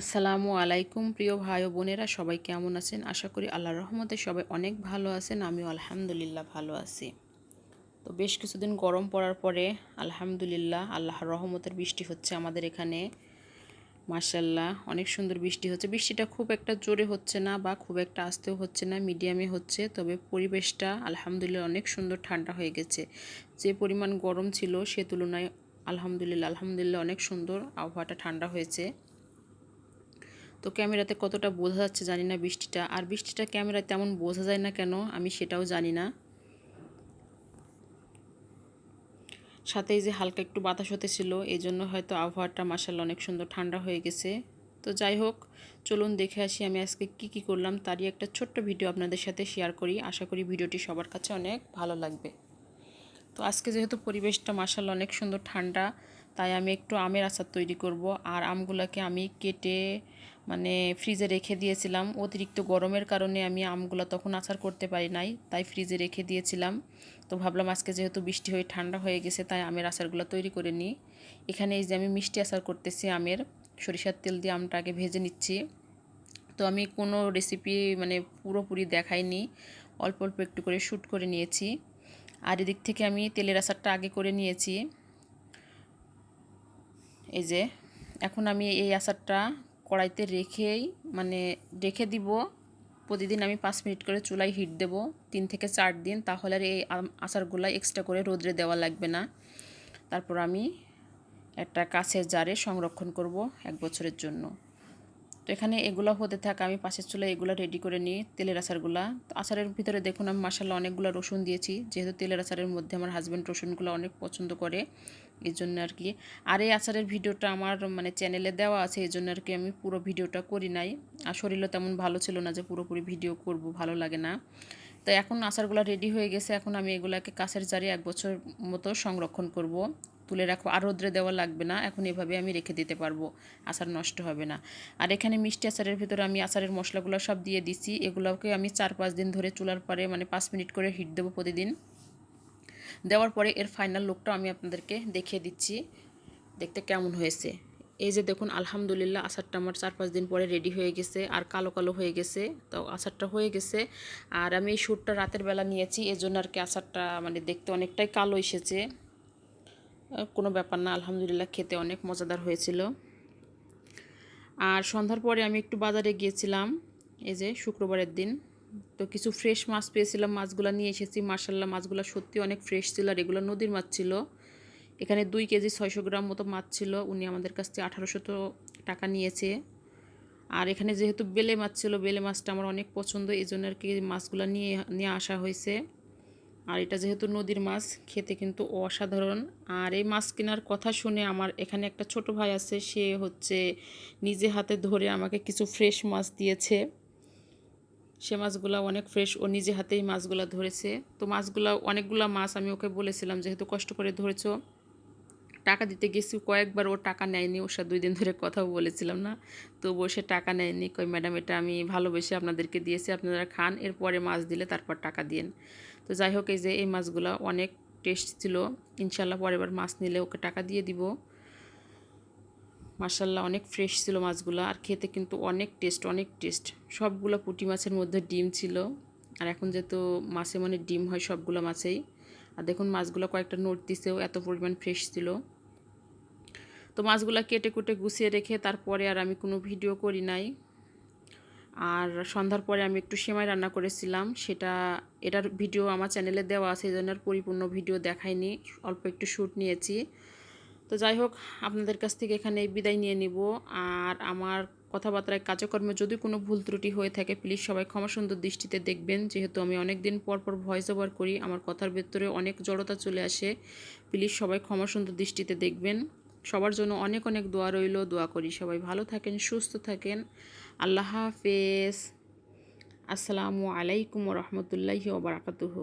আসসালামু আলাইকুম, প্রিয় ভাই ও বোনেরা, সবাই কেমন আছেন? আশা করি আল্লাহর রহমতে সবাই অনেক ভালো আছেন, আমিও আলহামদুলিল্লাহ ভালো আছি। তো বেশ কিছুদিন গরম পড়ার পরে, আলহামদুলিল্লাহ, আল্লাহর রহমতের বৃষ্টি হচ্ছে আমাদের এখানে। মার্শাল্লাহ অনেক সুন্দর বৃষ্টি হচ্ছে। বৃষ্টিটা খুব একটা জোরে হচ্ছে না বা খুব একটা আস্তেও হচ্ছে না, মিডিয়ামে হচ্ছে। তবে পরিবেশটা আলহামদুলিল্লাহ অনেক সুন্দর ঠান্ডা হয়ে গেছে। যে পরিমাণ গরম ছিল সে তুলনায় আলহামদুলিল্লাহ আলহামদুলিল্লাহ অনেক সুন্দর আবহাওয়াটা ঠান্ডা হয়েছে। তো ক্যামেরাতে কতটা বোঝা যাচ্ছে জানি না বৃষ্টিটা। আর বৃষ্টিটা ক্যামেরায় তেমন বোঝা যায় না কেন, আমি সেটাও জানি না। সাথে যে হালকা একটু বাতাস হতে ছিল এই জন্য হয়তো আবহাওয়াটা মাসাল অনেক সুন্দর ঠান্ডা হয়ে গেছে। তো যাই হোক, চলুন দেখে আসি আমি আজকে কি কি করলাম, তারই একটা ছোট্ট ভিডিও আপনাদের সাথে শেয়ার করি। আশা করি ভিডিওটি সবার কাছে অনেক ভালো লাগবে। তো আজকে যেহেতু পরিবেশটা মাসাল অনেক সুন্দর ঠান্ডা তাই আমি একটু আমের আচার তৈরি করব। আর আমগুলোকে আমি কেটে মানে ফ্রিজে রেখে দিয়েছিলাম। অতিরিক্ত গরমের কারণে আমি আমগুলো তখন আচার করতে পারি নাই, তাই ফ্রিজে রেখে দিয়েছিলাম। তো ভাবলাম আজকে যেহেতু বৃষ্টি হয়ে, ঠান্ডা হয়ে গেছে, তাই আমের আচারগুলো তৈরি করে নিই। এখানে এই যে আমি মিষ্টি আচার করতেছি আমের, সরিষার তেল দিয়ে আমটা আগে ভেজে নিচ্ছি। তো আমি কোনো রেসিপি মানে পুরোপুরি দেখাইনি, অল্প অল্প একটু করে শ্যুট করে নিয়েছি। আর এদিক থেকে আমি তেলের আচারটা আগে করে নিয়েছি। এই যে, এখন আমি এই আচারটা কড়াইতে রেখেই মানে রেখে দিব। প্রতিদিন আমি পাঁচ মিনিট করে চুলায় হিট দেব, তিন থেকে চার দিন। তাহলে আর এই আচারগুলো এক্সট্রা করে রোদ্রে দেওয়া লাগবে না। তারপর আমি একটা কাছের জারে সংরক্ষণ করব এক বছরের জন্য। তো এখানে এগুলো হতে থাক, আমি পাশের চুলে এগুলো রেডি করে নিই, তেলের আচারগুলা। তো আচারের ভিতরে দেখুন, আমি মাসাল্লাহ অনেকগুলো রসুন দিয়েছি। যেহেতু তেলের আচারের মধ্যে আমার হাজব্যান্ড রসুনগুলো অনেক পছন্দ করে এই জন্য আর কি। আর এই আচারের ভিডিওটা আমার মানে চ্যানেলে দেওয়া আছে এই জন্য আর কি আমি পুরো ভিডিওটা করি নাই। আর শরীরও তেমন ভালো ছিল না যে পুরোপুরি ভিডিও করব, ভালো লাগে না। তো এখন আচারগুলো রেডি হয়ে গেছে, এখন আমি এগুলাকে কাছের জারি এক বছর মতো সংরক্ষণ করব। তুলে রাখব আর রোদ্রে দেওয়া লাগবে না। এখন এভাবে আমি রেখে দিতে পারব, আচার নষ্ট হবে না। আর এখানে মিষ্টি আচারের ভিতরে আমি আচারের মশলাগুলো সব দিয়ে দিছি। এগুলোকে আমি চার পাঁচ দিন ধরে চুলার পরে মানে পাঁচ মিনিট করে হিট দেবো প্রতিদিন। দেওয়ার পরে এর ফাইনাল লুকটা আমি আপনাদেরকে দেখিয়ে দিচ্ছি। দেখতে কেমন হয়েছে। এই যে দেখুন, আলহামদুলিল্লাহ আচারটা আমার চার পাঁচ দিন পরে রেডি হয়ে গেছে, আর কালো কালো হয়ে গেছে। তো আচারটা হয়ে গেছে। আর আমি এই শ্যুটটা রাতের বেলা নিয়েছি, এজন্য আর কি আচারটা মানে দেখতে অনেকটাই কালো এসেছে। কোনো ব্যাপার না, আলহামদুলিল্লাহ খেতে অনেক মজাদার হয়েছিল। আর সন্ধ্যার পরে আমি একটু বাজারে গিয়েছিলাম, এই যে শুক্রবারের দিন। তো কিছু ফ্রেশ মাছ পেয়েছিলাম, মাছগুলো নিয়ে এসেছি। মার্শাল্লাহ মাছগুলো সত্যি অনেক ফ্রেশ ছিল আর এগুলো নদীর মাছ ছিল। এখানে দুই কেজি ছয়শো গ্রাম মতো মাছ ছিল, উনি আমাদের কাছ থেকে আঠারোশো টাকা নিয়েছে। আর এখানে যেহেতু বেলে মাছ ছিল, বেলে মাছটা আমার অনেক পছন্দ, এই জন্য আর কি মাছগুলো নিয়ে নিয়ে আসা হয়েছে। আর এটা যেহেতু নদীর মাছ, খেতে কিন্তু অসাধারণ। আর এই মাছ কেনার কথা শুনে আমার এখানে একটা ছোট ভাই আছে, সে হচ্ছে নিজে হাতে ধরে আমাকে কিছু ফ্রেশ মাছ দিয়েছে। সে মাছগুলো অনেক ফ্রেশ ও নিজে হাতেই মাছগুলো ধরেছে। তো মাছগুলো, অনেকগুলো মাছ আমি ওকে বলেছিলাম, যেহেতু কষ্ট করে ধরেছ টাকা দিতে গেছি, কয়েকবার ও টাকা নেয়নি। ওর সাথে দুই দিন ধরে কথাও বলেছিলাম না। তো সে টাকা নেয়নি। কই, ম্যাডাম, এটা আমি ভালোবেসে আপনাদেরকে দিয়েছি। আপনারা খান, এরপরে মাছ দিলে তারপর টাকা দিন তো যাই হোক, এই যে এই মাছগুলো অনেক টেস্ট ছিল। ইনশাল্লাহ পরের বার মাছ নিলে ওকে টাকা দিয়ে দিব। মার্শাল্লাহ অনেক ফ্রেশ ছিল মাছগুলো। আর খেতে কিন্তু অনেক টেস্ট অনেক টেস্ট সবগুলো পুঁটি মাছের মধ্যে ডিম ছিল। আর এখন যেহেতু মাছে মানে ডিম হয় সবগুলো মাছেই। আর দেখুন মাছগুলো কয়েকটা নোট দিছেও এত পরিমাণ ফ্রেশ ছিল। তো মাছগুলো কেটে কুটে গুছিয়ে রেখে তারপরে আর আমি কোনো ভিডিও করি নাই। আর সন্ধ্যার পরে আমি একটু সেমাই রান্না করেছিলাম, সেটা, এটার ভিডিও আমার চ্যানেলে দেওয়া আছে, এই জন্য পরিপূর্ণ ভিডিও দেখাইনি, অল্প একটু শ্যুট নিয়েছি। তো যাই হোক আপনাদের কাছ থেকে এখানে বিদায় নিয়ে নিব। আর আমার কথাবার্তায় কাজকর্মে যদি কোনো ভুল ত্রুটি হয়ে থাকে প্লিজ সবাই ক্ষমা সুন্দর দৃষ্টিতে দেখবেন। যেহেতু আমি অনেক দিন পর পর ভয়েস ওভার করি, আমার কথার ভেতরে অনেক জড়তা চলে আসে। প্লিজ সবাই ক্ষমা সুন্দর দৃষ্টিতে দেখবেন। সবার জন্য অনেক অনেক দোয়া রইল। দোয়া করি সবাই ভালো থাকেন, সুস্থ থাকেন। আল্লাহ হাফেজ। আসসালামু আলাইকুম রহমতুল্লাহি ওবরাকাতুহু